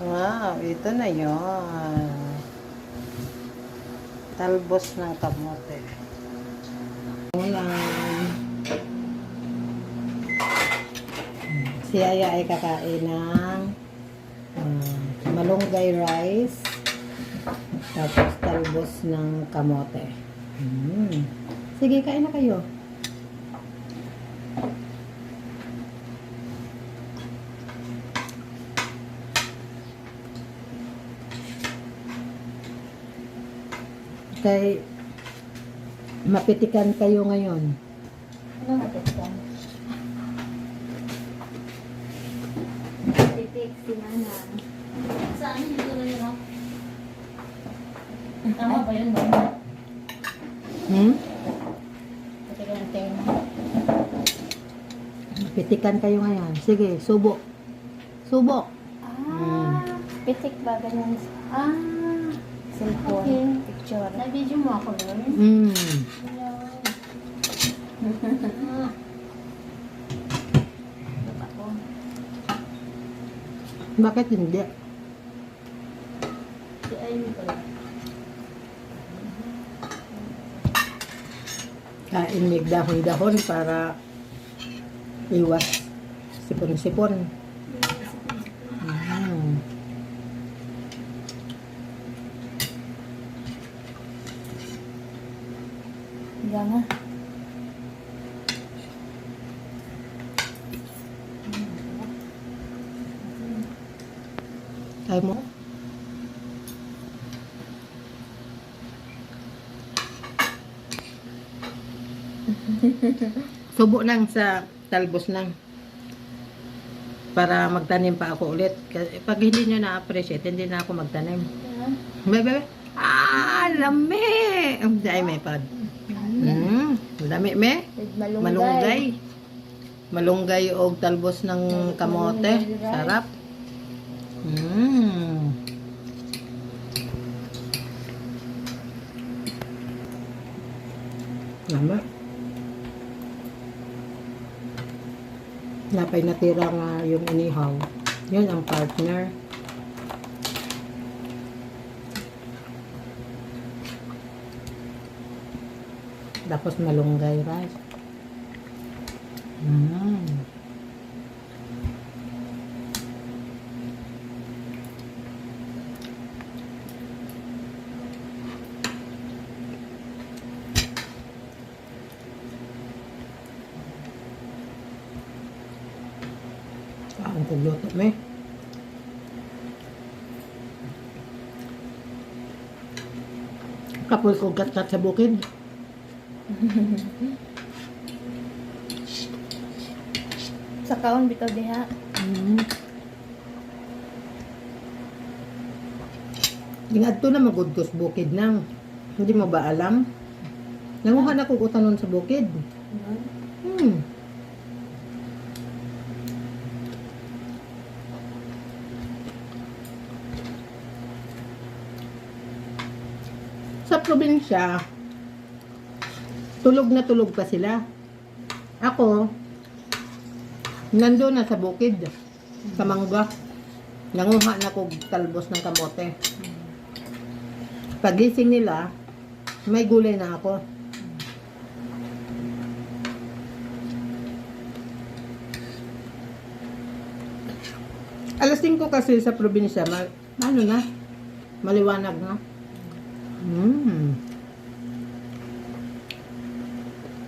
Wow, ito na yon. Talbos ng kamote. Ulam. Si Aya ay kakain ng ah, malunggay rice tapos talbos ng kamote. Mm. Sige, kain na kayo. Kay mapitikan kayo ngayon. Ano matitikon? Titik si Manang. Saan yung dito na yun? Tama ba yun, ba? Hmm? Patikan ang tema. Mapitikan kayo ngayon. Sige, subo. Subo. Ah, pitik ba ganyan? Ah, cellphone. Picture. Na-video mo ako nun? Mm. Ako. Bakit hindi? Si Amy pala. Kain mig dahon-dahon para iwas sipon-sipon. Mm. Higa nga. Kaya mo? Subo nang sa talbos nang para magtanim pa ako ulit. Kasi pag hindi nyo na-appreciate, hindi na ako magtanim. Bebe. Ah, lami! Ang dahil may pad. Lami me. With malunggay. Malunggay. Malunggay o talbos ng kamote. Sarap. Mm. Lama. Napay natira nga yung inihaw. Yun ang partner. Tapos malunggay rice. Mm. Ah, ang pagluto me. Kapul ko gat-gat sa bukid. Sa kaon bitaw diha. Mm. Ingadto na magudtos bukid nang. Hindi mo ba alam? Nanguha na kong utanon sa bukid. Hmm. Sa probinsya, tulog na tulog pa sila. Ako, nando na sa bukid, sa mangga. Nanguha na ko talbos ng kamote. Pagising nila, may gulay na ako. Alas 5 kasi sa probinsya, ma ano na, maliwanag na. Mm.